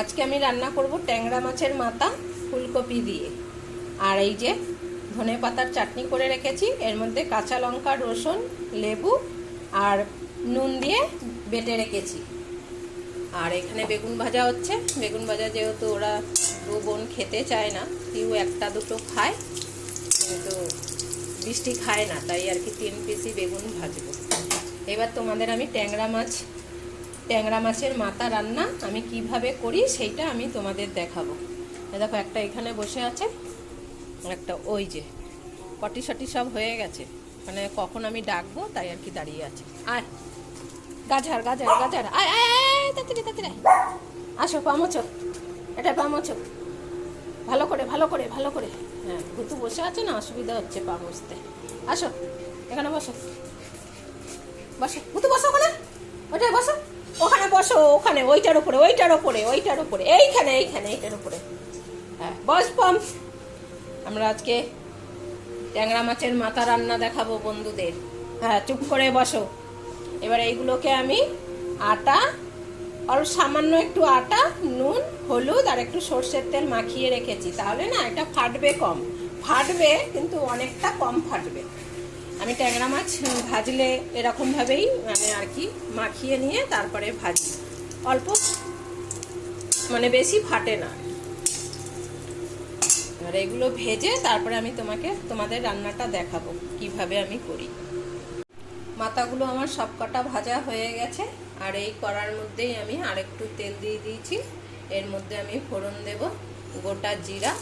আজকে আমি রান্না করব ট্যাংরা মাছের মাথা ফুলকপি দিয়ে। আর এই যে ধনে পাতার চাটনি করে রেখেছি, এর মধ্যে কাঁচা লঙ্কা, রসুন, লেবু আর নুন দিয়ে বেটে রেখেছি। আর এখানে বেগুন ভাজা হচ্ছে। বেগুন ভাজা যেহেতু ওরা দু বোন খেতে চায় না কেউ একটা দুটো খায়, কিন্তু বৃষ্টি খায় না, তাই আর কি তিন পিসি বেগুন ভাজবো। এবার তোমাদের আমি ট্যাংরা মাছ ট্যাংরা মাছের মাথা রান্না আমি কীভাবে করি সেইটা আমি তোমাদের দেখাবো। দেখো, একটা এখানে বসে আছে একটা ওই যে, পটি সটি সব হয়ে গেছে। মানে কখন আমি ডাকবো, তাই আর কি দাঁড়িয়ে আছে। আয় গাজার গাজার গাজার আয় আয় তাড়াতাড়ি তাড়াতাড়ি। আসো, পামোছো, এটা পামোছো। ভালো করে ভালো করে ভালো করে। হ্যাঁ ভুতু বসে আছে না, অসুবিধা হচ্ছে পা বসতে আসো, এখানে বসো। বসো ভুতু বসো ওখানে। ওটাই বসো। ওখানে বসো, ওখানে, ওইটার উপরে ওইটার উপরে ওইটার উপরে, এইখানে এইখানে, এইটার উপরে। হ্যাঁ বস পম আমরা আজকে ট্যাংরা মাছের মাথা রান্না দেখাবো বন্ধুদের। হ্যাঁ চুপ করে বসো। এবার এইগুলোকে আমি আটা অল্প সামান্য একটু আটা, নুন, হলুদ, আর একটু সর্ষের তেল মাখিয়ে রেখেছি। তাহলে না, এটা ফাটবে কম। ফাটবে, কিন্তু অনেকটা কম ফাটবে। আমি ট্যাংরা মাছ ভাজলে এরকমভাবেই মানে আর কি মাখিয়ে নিয়ে তারপরে ভাজি। অল্প মানে বেশি ফাটে না। আর এগুলো ভেজে তারপরে আমি তোমাকে, তোমাদের রান্নাটা দেখাবো, কীভাবে আমি করি। মাথাগুলো আমার সব কটা ভাজা হয়ে গেছে, আর এই কড়ার মধ্যেই আমি আরেকটু তেল দিয়ে দিয়েছি। এর মধ্যে আমি ফোড়ন দেব, গোটা জিরা,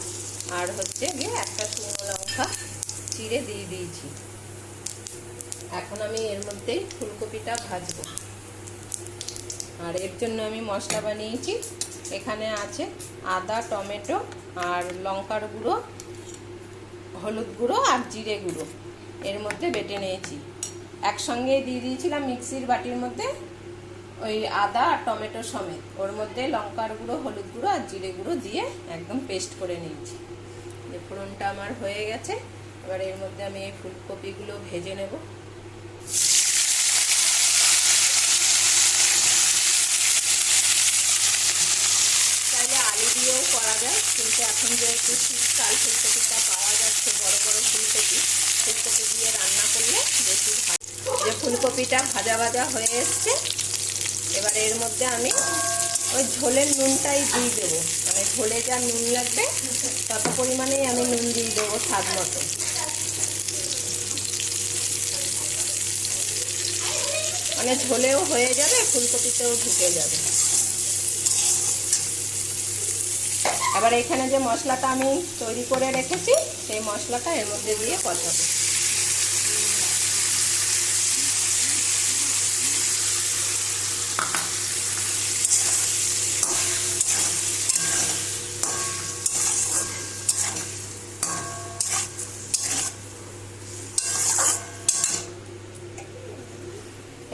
আর হচ্ছে গিয়ে একটা শুকনো লঙ্কা চিড়ে দিয়ে দিয়েছি। এখন আমি এর মধ্যেই ফুলকপিটা ভাজবো। আর এর জন্য আমি মশলা বানিয়েছি। এখানে আছে আদা, টমেটো আর লঙ্কার গুঁড়ো, হলুদ গুঁড়ো আর জিরে গুঁড়ো। এর মধ্যে বেটে নিয়েছি। একসঙ্গে দিয়ে দিয়েছিলাম মিক্সির বাটির মধ্যে ওই আদা আর টমেটো সমেত। ওর মধ্যে লঙ্কার গুঁড়ো, হলুদ গুঁড়ো আর জিরে গুঁড়ো দিয়ে একদম পেস্ট করে নিয়েছি। ফোড়নটা আমার হয়ে গেছে। এবার এর মধ্যে আমি এই ফুলকপিগুলো ভেজে নেব চাইলে আলু দিয়েও করা যায়, কিন্তু এখন যেহেতু শীতকাল ফুলকপিটা পাওয়া যাচ্ছে বড় বড় ফুলকপি ফুলকপি দিয়ে রান্না করলে বেশি ভালো। যে ফুলকপিটা ভাজা ভাজা হয়ে এসছে, এবার এর মধ্যে আমি ওই ঝোলের নুনটাই দিয়ে দেবো। মানে ঝোলে যা নুন লাগবে, তত পরিমাণেই আমি নুন দিয়ে দেবো স্বাদ মতো। মানে ঝোলেও হয়ে যাবে, ফুলকপিতেও ঢুকে যাবে। এবার এখানে যে মশলাটা আমি তৈরি করে রেখেছি, সেই মশলাটা এর মধ্যে দিয়ে কষাবো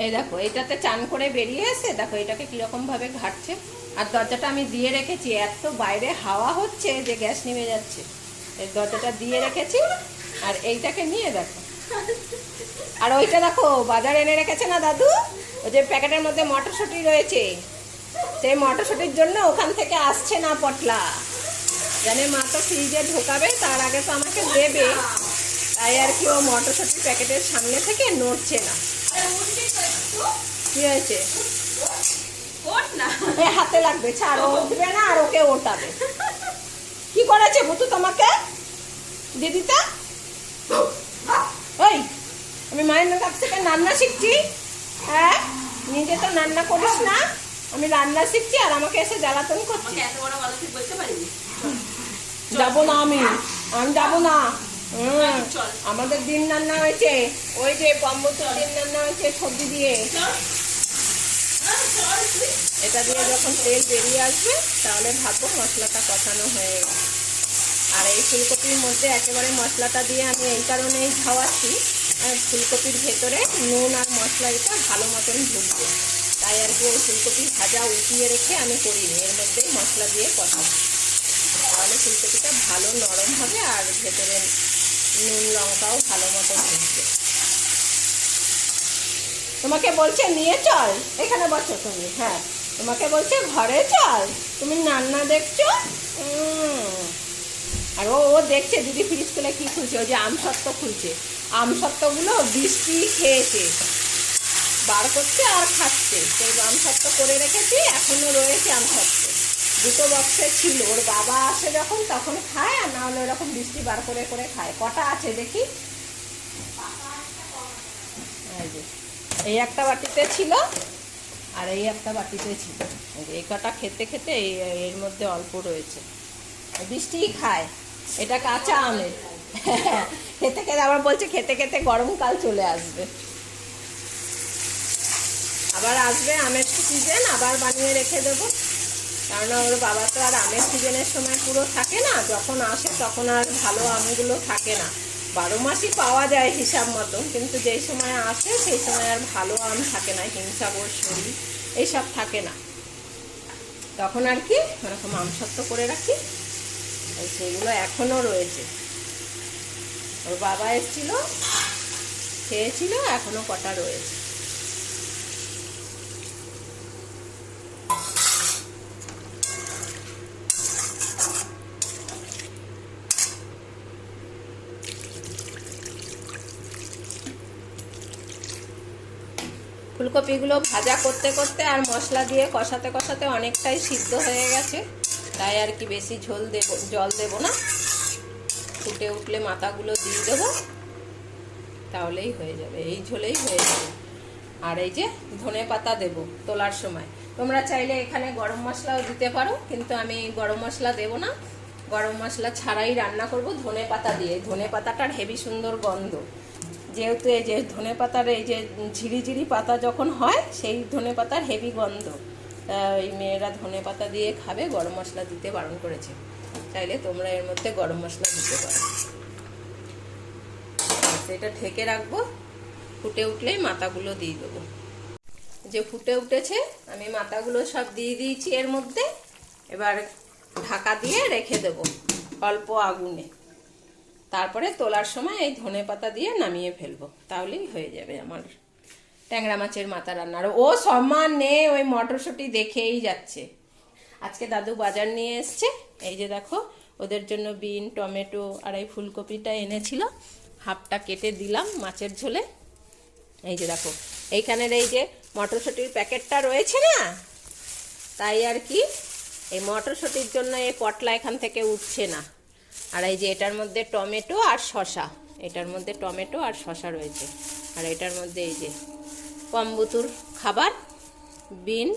এই দেখো, এটাতে চান করে বেরিয়ে এসে দেখো এটাকে কীরকম ভাবে ঘাটছে। আর দরজাটা আমি দিয়ে রেখেছি, এত বাইরে হাওয়া হচ্ছে যে গ্যাস নিভে যাচ্ছে। এই দরজাটা দিয়ে রেখেছি আর এইটাকে নিয়ে দেখো। আর ওইটা দেখো, বাজার এনে রেখেছে না দাদু? ওই যে প্যাকেটের মধ্যে মটরশুঁটি রয়েছে। সেই মটরশুঁটির জন্য ওখান থেকে আসছে না পটলা। জানে মা তো ফ্রিজে ঢোকাবে, তার আগে তো আমাকে দেবে। তাই আর কি ও মটরশুঁটি প্যাকেটের সামনে থেকে নড়ছে না। কি হয়েছে? হাতে লাগবে ছাড় উঠবে না আর ওকে ওঠাবে। কি করেছে বুতু তোমাকে? দিদিটা? ওই আমি মায়ের কাছ থেকে রান্না শিখছি। হ্যাঁ নিজে তো রান্না করিস না। আমি রান্না শিখছি আর আমাকে এসে জ্বালাতন করছি যাব না আমি। আমি যাব না। আমাদের দিন রান্না হয়েছে। ওই যে বম্বতুর দিন রান্না হয়েছে সবজি দিয়ে। এটা দিয়ে যখন তেল বেরিয়ে আসবে, তাহলে ভাববো মশলাটা কষানো হয়ে গেছে আর এই ফুলকপির মধ্যে একেবারে মশলাটা দিয়ে আমি এই কারণেই ঝাওয়াচ্ছি আর ফুলকপির ভেতরে নুন আর মশলা এটা ভালো মতন ঢুকবে। তাই আর কি ওই ফুলকপি ভাজা উঠিয়ে রেখে আমি করিনি, এর মধ্যেই মশলা দিয়ে কষাবো। তাহলে ফুলকপিটা ভালো নরম হবে আর ভেতরে নুন লঙ্কাও ভালো মতো ঢুকবে। তোমাকে বলছে, নিয়ে চল। এখানে বসো তুমি। হ্যাঁ তোমাকে বলছে, ঘরে চল। তুমি রান্না দেখছ? আর ও ও দেখছে, দিদি ফ্রিজ খুলে কি খুলছে? ও যে আমসত্ত্ব খুলছে। আমসত্ত্বগুলো বৃষ্টি খেয়েছে। বার করছে আর খাচ্ছে। সেই আমসত্ত্ব করে রেখেছি, এখনও রয়েছে আমসত্ত্ব দুটো বক্সে ছিল। ওর বাবা আসে যখন, তখন খায়, আর না হলে ওরকম বৃষ্টি বার করে করে খায়। কটা আছে দেখি? এই একটা বাটিতে ছিল আর এই একটা বাটিতে ছিল। এই কটা খেতে খেতে এর মধ্যে অল্প রয়েছে। বৃষ্টিই খায়, এটা কাঁচা আমের খেতে খেতে, আবার বলছে খেতে খেতে গরমকাল চলে আসবে। আবার আসবে আমের সিজন আবার বানিয়ে রেখে দেবো। কারণ ওর বাবা তো আর আমের সিজনের সময় পুরো থাকে না, যখন আসে তখন আর ভালো আমগুলো থাকে না। বারো মাসই পাওয়া যায় হিসাব মতন, কিন্তু যেই সময় আসে সেই সময় আর ভালো আম থাকে না হিংসাবর শরীর এইসব থাকে না। তখন আর কি ওরকম আমসত্ব করে রাখি। সেগুলো এখনও রয়েছে। ওর বাবা এসেছিল, খেয়েছিল এখনও কটা রয়েছে। ফুলকপিগুলো ভাজা করতে করতে আর মশলা দিয়ে কষাতে কষাতে অনেকটাই সিদ্ধ হয়ে গেছে। তাই আর কি বেশি ঝোল দেব, জল দেব না। ফুটে উঠলে মাথাগুলো দিয়ে দেবো। তাহলেই হয়ে যাবে, এই ঝোলেই হয়ে যাবে। আর এই যে ধনে পাতা দেব তোলার সময়। তোমরা চাইলে এখানে গরম মশলাও দিতে পারো, কিন্তু আমি গরম মশলা দেব না। গরম মশলা ছাড়াই রান্না করব ধনে পাতা দিয়ে। ধনে পাতাটার হেভি সুন্দর গন্ধ। যেহেতু এই যে ধনে পাতার এই যে ঝিরিঝিরি পাতা যখন হয়, সেই ধনে পাতার হেভি গন্ধ। এই মেয়েরা ধনে পাতা দিয়ে খাবে, গরম মশলা দিতে বারণ করেছে। চাইলে তোমরা এর মধ্যে গরম মশলা দিতে পারো। এটা ঢেকে রাখব। ফুটে উঠলেই মাথাগুলো দিয়ে দেবো। যে ফুটে উঠেছে, আমি মাথাগুলো সব দিয়ে দিয়েছি এর মধ্যে। এবার ঢাকা দিয়ে রেখে দেবো অল্প আগুনে। তারপরে তোলার সময় এই ধনে পাতা দিয়ে নামিয়ে ফেলব। তাহলেই হয়ে যাবে আমার ট্যাংরা মাছের মাথা রান্নার ও সম্মান ওই মটরশুঁটি দেখেই যাচ্ছে। আজকে দাদু বাজার নিয়ে এসছে। এই যে দেখো, ওদের জন্য বিন, টমেটো, আর এই ফুলকপিটা এনেছিল। হাফটা কেটে দিলাম মাছের ঝোলে। এই যে দেখো, এইখানের এই যে মটরশুঁটির প্যাকেটটা রয়েছে না? তাই আর কি, এই মটরশুঁটির জন্য এই পটলা এখান থেকে উঠছে না। আর এই যে এটার মধ্যে টমেটো আর শশা এটার মধ্যে টমেটো আর শশা রয়েছে। আর এটার মধ্যে এই যে কম্বুতুর খাবার, বিন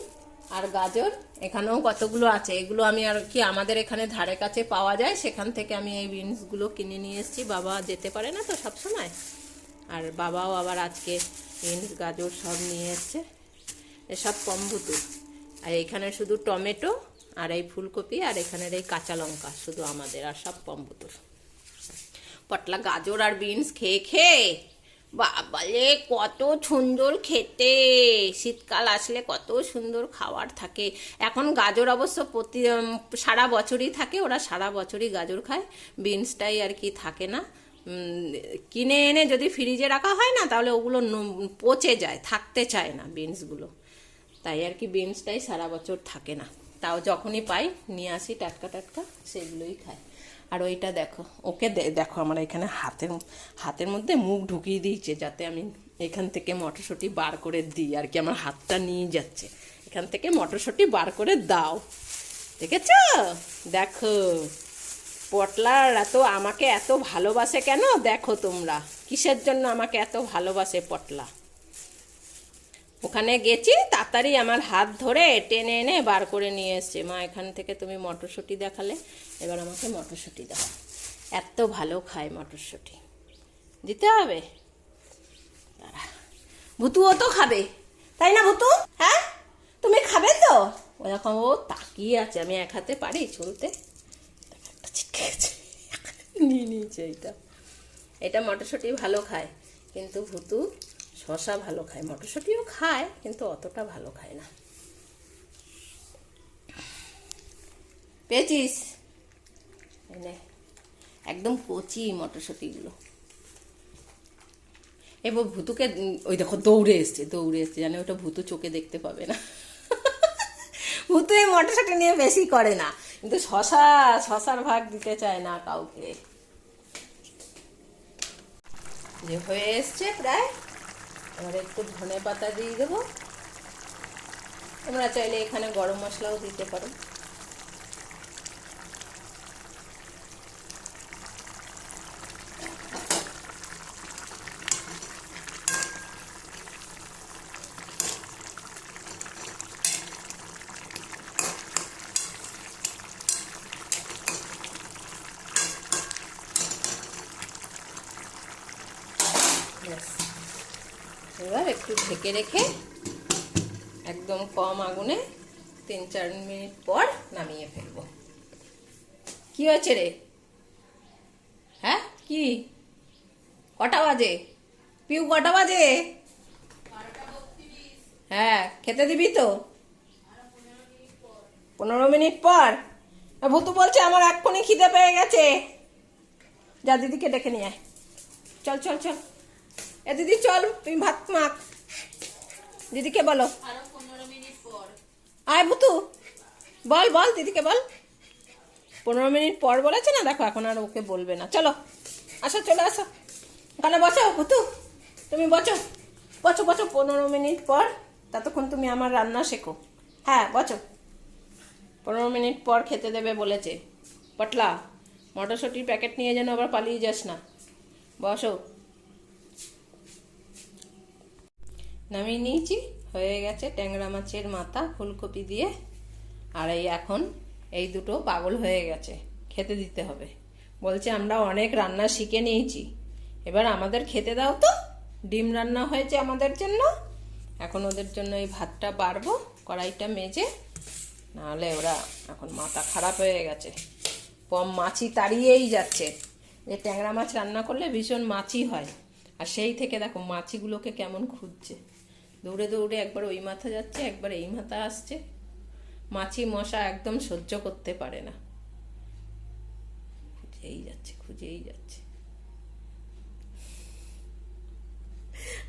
আর গাজর, এখানেও কতগুলো আছে। এগুলো আমি আর কি আমাদের এখানে ধারে কাছে পাওয়া যায়। সেখান থেকে আমি এই বিনসগুলো কিনে নিয়ে এসেছি। বাবা যেতে পারে না তো সব সময়। আর বাবাও আবার আজকে বিনস, গাজর সব নিয়ে এসছে। এসব কম্বুতুর। আর এখানে শুধু টমেটো আর এই ফুলকপি আর এখানের এই কাঁচা লঙ্কা, শুধু আমাদের আর সব কম্বুতুর। পটলা গাজর আর বিনস খেয়ে খেয়ে বাবালে কত সুন্দর খেতে। শীতকাল আসলে কত সুন্দর খাবার থাকে। এখন গাজর অবশ্য প্রতি সারা বছরই থাকে, ওরা সারা বছরই গাজর খায়। বিনসটাই আর কি থাকে না। কিনে এনে যদি ফ্রিজে রাখা হয় না, তাহলে ওগুলো পচে যায়, থাকতে চায় না বিনসগুলো। তাই আর কি বিনসটাই সারা বছর থাকে না। তাও যখনই পাই, নিয়ে আসি টাটকা টাটকা, সেগুলোই খাই। আর ওইটা দেখো, ওকে দেখো আমার এখানে হাতের হাতের মধ্যে মুখ ঢুকিয়ে দিয়েছে যাতে আমি এখান থেকে মটরশুঁটি বার করে দিই, আর কি আমার হাতটা নিয়ে যাচ্ছে। এখান থেকে মটরশুঁটি বার করে দাও। দেখেছ? দেখো, পটলার এত আমাকে এত ভালোবাসে কেন? দেখো তোমরা, কিসের জন্য আমাকে এত ভালোবাসে পটলা? ওখানে গেছি, তাড়াতাড়ি আমার হাত ধরে টেনে এনে বার করে নিয়ে এসছে। মা, এখান থেকে তুমি মটরশুঁটি দেখালে, এবার আমাকে মটরশুঁটি দাও। এত ভালো খায় মটরশুঁটি। দিতে হবে। ভুতুও তো খাবে। তাই না ভুতু? হ্যাঁ? তুমি খাবে তো? ওরকম ও তাকিয়ে আছে, আমি এক হাতে পারি চলতে। নিয়ে নিয়েছে এইটা। এটা মটরশুঁটি ভালো খায়। কিন্তু ভুতু শশা ভালো খায় মটরশুঁটিও খায় কিন্তু অতটা ভালো খায় না। পেয়েছিস এই নে, একদম কচি মটরশুঁটিগুলো। এবার ভুতুকে ওই দেখো দৌড়ে এসছে দৌড়ে এসছে জানে ওটা ভুতু চোখে দেখতে পাবে না। ভূতু এই মটরশুঁটি নিয়ে বেশি করে না কিন্তু শশা শশার ভাগ দিতে চায় না কাউকে। যে হয়ে এসছে প্রায় এবার একটু ধনে পাতা দিয়ে দেবো তোমরা চাইলে এখানে গরম মশলাও দিতে পারো ব্যাস। এবার একটু ঢেকে রেখে একদম কম আগুনে তিন চার মিনিট পর নামিয়ে ফেলব। কি হয়েছে রে? হ্যাঁ? কি? কটা বাজে? পিউ, কটা বাজে? হ্যাঁ খেতে দিবি তো? পনেরো মিনিট পর। ভূতু বলছে আমার এক্ষুনি খিদে পেয়ে গেছে। যা, দিদিকে ডেকে নিয়ে আয়। চল চল চল। এ দিদি চল তুমি ভাত মাখ। দিদিকে বলো। আয় ভুতু বল বল দিদিকে বল। পনেরো মিনিট পর বলেছে না? দেখো এখন আর ওকে বলবে না। চলো আসো চলে আসো। ওখানে বসো ভুতু তুমি বসো। বসো বসো পনেরো মিনিট পর। ততক্ষণ তুমি আমার রান্না শেখো। হ্যাঁ বসো। পনেরো মিনিট পর খেতে দেবে বলেছে। পটলা মটরশুঁটির প্যাকেট নিয়ে যেন আবার পালিয়ে যাস না। বসো। নামিয়ে নিয়েছি। হয়ে গেছে ট্যাংরা মাছের মাথা, ফুলকপি দিয়ে। আর এই এখন এই দুটো পাগল হয়ে গেছে, খেতে দিতে হবে। বলছে, আমরা অনেক রান্না শিখে নিয়েছি। এবার আমাদের খেতে দাও তো। ডিম রান্না হয়েছে আমাদের জন্য। এখন ওদের জন্য এই ভাতটা বাড়বো, কড়াইটা মেজে। নাহলে ওরা এখন মাথা খারাপ হয়ে গেছে। পম মাছি তাড়িয়েই যাচ্ছে। যে ট্যাংরা মাছ রান্না করলে ভীষণ মাছি হয়। আর সেই থেকে দেখো মাছিগুলোকে কেমন খুঁজছে। দৌড়ে দৌড়ে একবার ওই মাথা যাচ্ছে, একবার এই মাথা আসছে। মাছি মশা একদম সহ্য করতে পারে না। খুঁজেই যাচ্ছে খুঁজেই যাচ্ছে।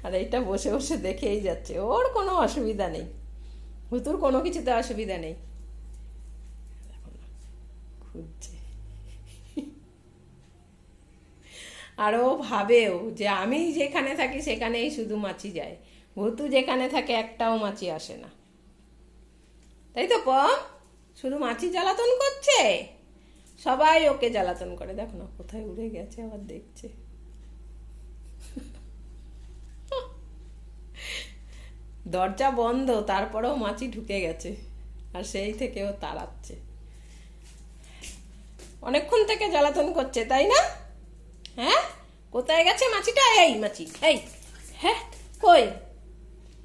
আর এটা বসে বসে দেখেই যাচ্ছে। ওর কোনো অসুবিধা নেই। হুতুর কোনো কিছুতে অসুবিধা নেই। খুঁজছে। আর ও ভাবেও যে আমি যেখানে থাকি সেখানেই শুধু মাছি যায়। ভূতু যেখানে থাকে একটাও মাছি আসে না। তাই তো পম? শুধু মাছি জ্বালাতন করছে? সবাই ওকে জ্বালাতন করে। দেখো না, কোথায় উড়ে গেছে, আবার দেখছে। দরজা বন্ধ, তারপরেও মাছি ঢুকে গেছে, আর সেই থেকে ও তাড়াচ্ছে। অনেকক্ষণ থেকে জ্বালাতন করছে, তাই না? হ্যাঁ? কোথায় গেছে মাছিটা? এই মাছি, এই। হ্যাঁ কই?